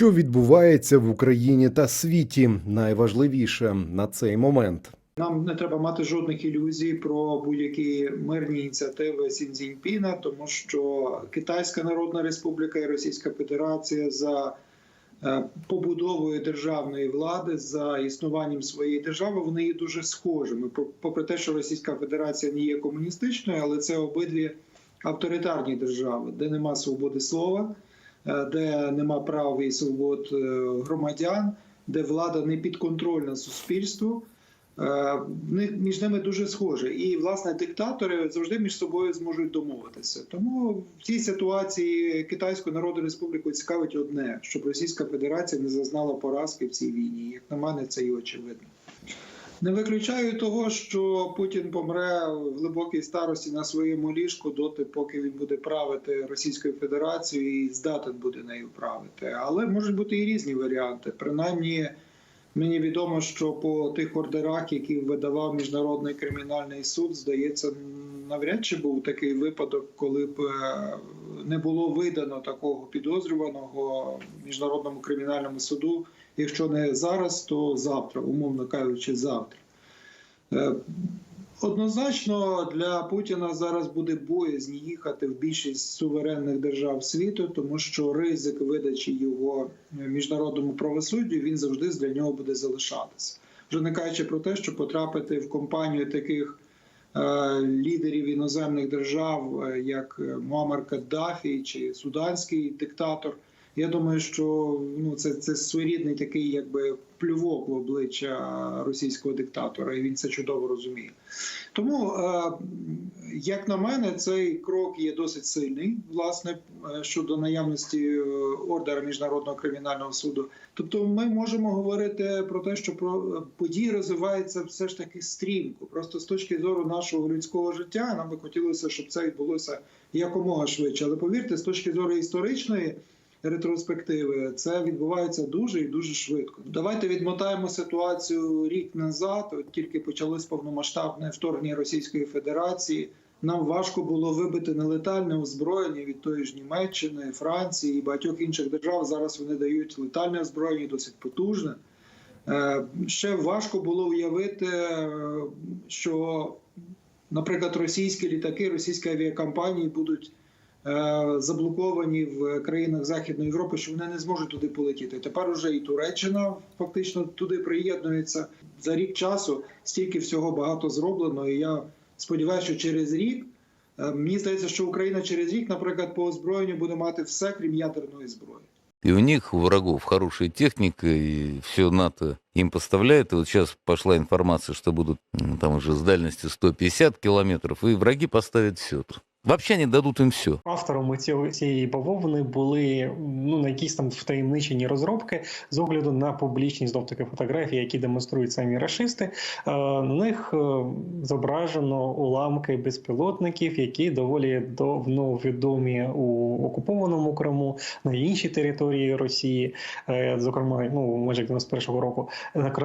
Що відбувається в Україні та світі, найважливіше на цей момент. Нам не треба мати жодних ілюзій про будь-які мирні ініціативи Сін Цзіньпіна, тому що Китайська Народна Республіка і Російська Федерація за е, побудовою державної влади за існуванням своєї держави вони є дуже схожими. Попри те, що Російська Федерація не є комуністичною, але це обидві авторитарні держави, де нема свободи слова, де нема прав і свобод е, громадян, де влада не підконтрольна суспільству. Е, між ними дуже схоже. І власне диктатори завжди між собою зможуть домовитися. Тому в цій ситуації Китайську Народну Республіку цікавить одне, щоб Російська Федерація не зазнала поразки в цій війні. Як на мене, це і очевидно. Не виключаю того, що Путін помре в глибокій старості на своєму ліжку доти, поки він буде правити Російською Федерацією і здатен буде нею правити. Але можуть бути і різні варіанти. Принаймні, Мені відомо, що по тих ордерах, які видавав міжнародний кримінальний суд, здається, навряд чи був такий випадок, коли б е, не було видано такого підозрюваного міжнародному кримінальному суду. Якщо не зараз, то завтра, умовно кажучи, завтра. Е, Однозначно для Путіна зараз буде боязнь їхати в більшість суверенних держав світу, тому що ризик видачі його міжнародному правосуддю він завжди для нього буде залишатися. Вже не кажучи про те, що потрапити в компанію таких лідерів іноземних держав, е, як Муаммар Каддафі чи суданський диктатор. Я думаю, що ну це, це своєрідний такий, якби плювок в обличчя російського диктатора, і він це чудово розуміє. Тому, е, як на мене, цей крок є досить сильний, власне, е, щодо наявності е, ордера міжнародного кримінального суду. Тобто, ми можемо говорити про те, що про події розвиваються все ж таки стрімко. Просто з точки зору нашого людського життя, нам би хотілося, щоб це відбулося якомога швидше. Але повірте, з точки зору історичної ретроспективи, це відбувається дуже і дуже швидко. Давайте відмотаємо ситуацію рік назад. От тільки почалось повномасштабне вторгнення Російської Федерації. Нам важко було вибити нелетальне озброєння від тої ж Німеччини, Франції і багатьох інших держав. Зараз вони дають летальне озброєння, досить потужне. Е, Ще важко було уявити, е, що, наприклад, російські літаки, російські авіакомпанії будуть заблоковані в країнах Західної Європи, що вони не зможуть туди полетіти. Тепер уже і Туреччина фактично туди приєднується за рік часу. Стільки всього багато зроблено. І я сподіваюся, що через рік е, мені здається, що Україна через рік, наприклад, по озброєнню буде мати все, крім ядерної зброї. И у них, у врагов, хорошая техника, и все НАТО им поставляет. И вот сейчас пошла информация, что будут м, там уже с дальности 150 километров, и враги поставят все. Вообще они дадут им все. Авторами цієї бавовни були ну на якісь там втаємничені розробки з огляду на публічні знов таки фотографії, які демонструють самі рашисти. Е, На них е, зображено уламки безпілотників, які доволі давно відомі у окупованому Криму на іншій території Росії, Е, зокрема, ну майже 91-го року.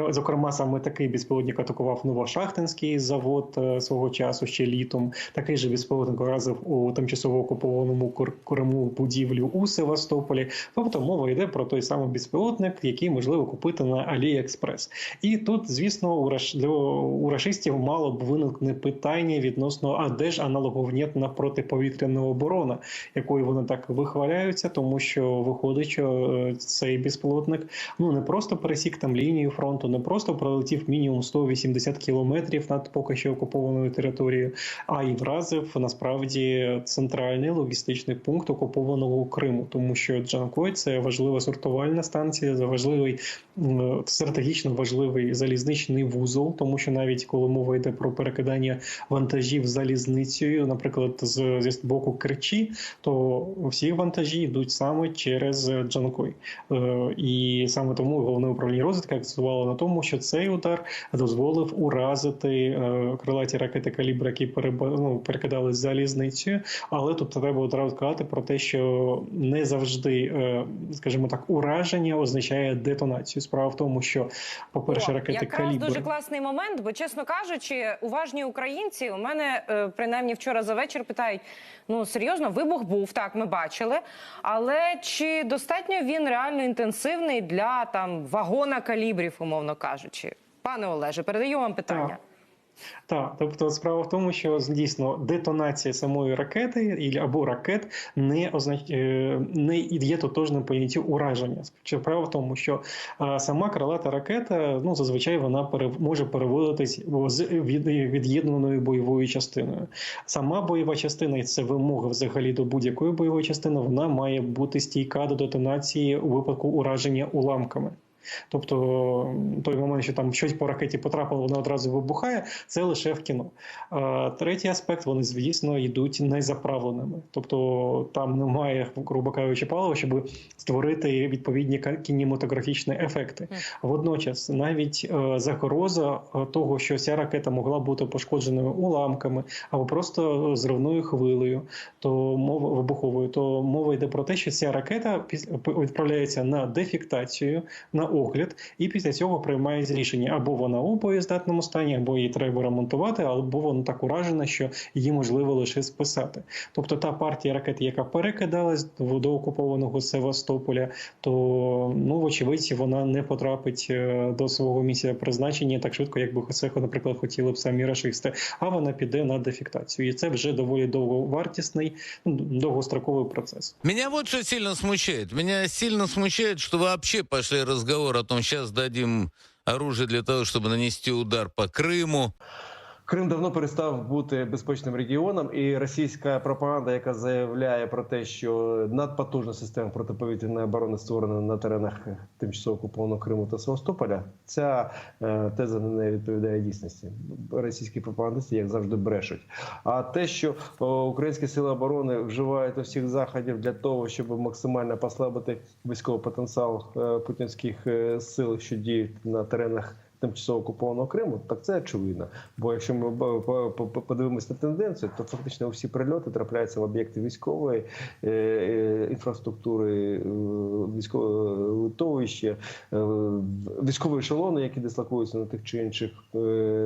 Зокрема, саме такий безпілотник атакував Новошахтинський завод свого часу ще літом. Такий же безпілотник уразив у тимчасово окупованому Криму будівлю у Севастополі. Тобто мова йде про той самий безпілотник, який можливо купити на AliExpress. І тут, звісно, у для у рашистів мало б виникне питання відносно а де ж аналоговнєтна протиповітряна оборона, якою вони так вихваляються, тому що виходить, що е, цей безпілотник ну не просто пересік там лінію фронту, не просто пролетів мінімум 180 кілометрів над поки що окупованою територією, а й вразив насправді центральний логістичний пункт окупованого Криму, тому що Джанкой це важлива сортувальна станція, це важливий стратегічно важливий залізничний вузол, тому що навіть коли мова йде про перекидання вантажів залізницею, наприклад, з, з боку Керчі, то всі вантажі йдуть саме через Джанкой. Е, І саме тому головне управління розвідки акцентувало на тому, що цей удар дозволив уразити е, крилаті ракети калібр, які ну, перекидали з залізниці позицію, але тут треба одразу сказати про те, що не завжди, е, скажімо так, ураження означає детонацію. Справа в тому, що, по-перше, ракети якраз калібр. дуже класний момент, бо чесно кажучи, уважні українці у мене е, принаймні вчора за вечір питають: ну серйозно, вибух був, так ми бачили. Але чи достатньо він реально інтенсивний для там вагона калібрів, умовно кажучи? Пане Олеже, передаю вам питання. Так. Так, тобто справа в тому, що дійсно детонація самої ракети або ракет не означ... е, не є тотожним поняттю ураження. Справа в тому, що е, сама крилата ракета, ну зазвичай вона пере... може переводитись з від'єднаною бойовою частиною. Сама бойова частина, і це вимога взагалі до будь-якої бойової частини, вона має бути стійка до детонації у випадку ураження уламками. Тобто той момент, що там щось по ракеті потрапило, воно одразу вибухає, це лише в кіно. А, Третій аспект, вони, звісно, йдуть незаправленими. Тобто там немає, грубо кажучи, палива, щоб створити відповідні кінематографічні ефекти. Водночас, навіть е, загроза е, того, що ця ракета могла бути пошкодженою уламками або просто зривною хвилею, то мова вибуховою, то мова йде про те, що ця ракета відправляється на дефіктацію, на огляд, і після цього приймається рішення або вона у боєздатному стані, або її треба ремонтувати, або вона так уражена, що її можливо лише списати. Тобто та партія ракет, яка перекидалась до окупованого Севастополя, то ну вочевидь вона не потрапить е, до свого місця призначення так швидко, як би це, наприклад, хотіли б самі рашисти. А вона піде на дефіктацію, і це вже доволі довговартісний, ну, довгостроковий процес. Меня вот что сильно смущает. Меня сильно смущает, что вообще пошли разговор о том, сейчас дадим оружие для того, чтобы нанести удар по Крыму. Крим давно перестав бути безпечним регіоном, і російська пропаганда, яка заявляє про те, що надпотужна система протиповітряної оборони створена на теренах тимчасово окупованого Криму та Севастополя, ця е, теза не відповідає дійсності. Російські пропагандисти, як завжди, брешуть. А те, що о, українські сили оборони вживають усіх заходів для того, щоб максимально послабити військовий потенціал е, путінських е, сил, що діють на теренах. Тимчасово окупованого Криму, так це очевидно. Бо якщо ми подивимося на тенденцію, то фактично всі прильоти трапляються в об'єкти військової е, е, інфраструктури, е, військового литовища, е, військові ешелони, які дислокуються на тих чи інших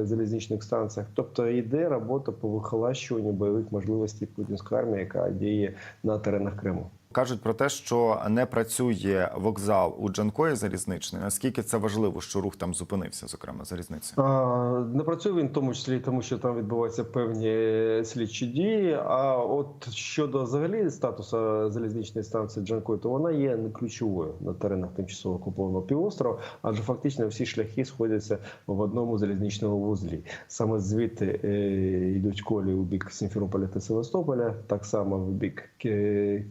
залізничних станціях. Тобто йде робота по вихолащуванню бойових можливостей путінської армії, яка діє на теренах Криму. Кажуть про те, що не працює вокзал у Джанкої залізничний. Наскільки це важливо, що рух там зупинився, зокрема залізниця? Не працює він в тому числі, тому що там відбуваються певні слідчі дії. А от щодо взагалі статусу залізничної станції Джанкой, то вона є не ключовою на теренах тимчасово окупованого півострова, адже фактично всі шляхи сходяться в одному залізничному вузлі. Саме звідти е, йдуть колії у бік Сімферополя та Севастополя, так само в бік Ке-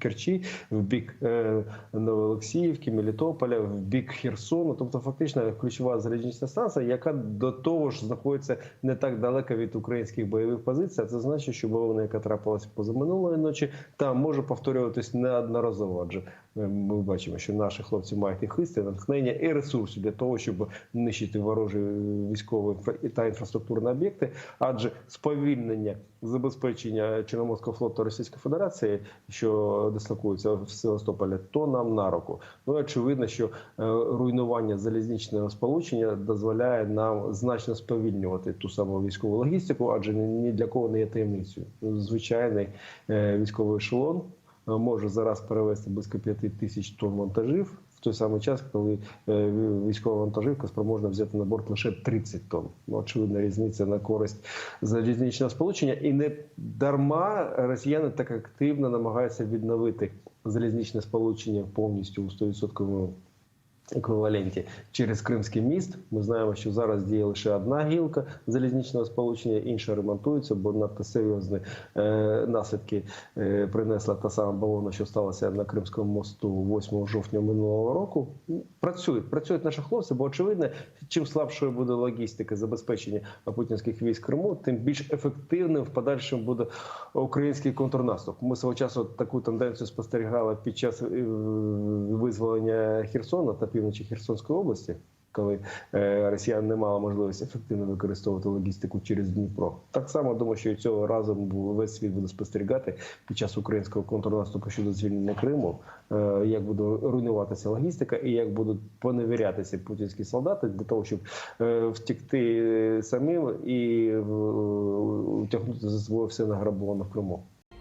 Керчі, в бік е, Новоолексіївки, Мелітополя, в бік Херсону. Тобто, фактично ключова залізнична станція, яка до того ж знаходиться не так далеко від українських бойових позицій. А це значить, що бавовна, яка трапилася позаминулої ночі, там може повторюватись неодноразово. Адже е, ми бачимо, що наші хлопці мають і хист, і натхнення і ресурси для того, щоб нищити ворожі військові та інфраструктурні об'єкти, адже сповільнення забезпечення Чорноморського флоту Російської Федерації, що дислокується в Севастополі, то нам на руку. Ну очевидно, що е, руйнування залізничного сполучення дозволяє нам значно сповільнювати ту саму військову логістику, адже ні для кого не є таємницею. Звичайний е, військовий ешелон е, може зараз перевести близько 5 тисяч тонн вантажів. Той самий час, коли е, військова вантажівка спроможна взяти на борт лише 30 тонн. Ну, очевидна різниця на користь залізничного сполучення, і не дарма росіяни так активно намагаються відновити залізничне сполучення повністю у 100% еквіваленті через Кримський міст. Ми знаємо, що зараз діє лише одна гілка залізничного сполучення, інша ремонтується, бо надто серйозні е, наслідки е, принесла та сама бавовна, що сталося на Кримському мосту 8 жовтня минулого року. Працюють, працюють наші хлопці, бо очевидно, чим слабшою буде логістика забезпечення путінських військ Криму, тим більш ефективним в подальшому буде український контрнаступ. Ми свого часу таку тенденцію спостерігали під час е, визволення Херсона та півночі Херсонської області. коли е, росіяни не мали можливості ефективно використовувати логістику через Дніпро. Так само думаю, що і цього разу весь світ буде спостерігати під час українського контрнаступу щодо звільнення Криму, е, як буде руйнуватися логістика і як будуть поневірятися путінські солдати для того, щоб е, втекти самим і утягнути за собою все награбоване в Криму.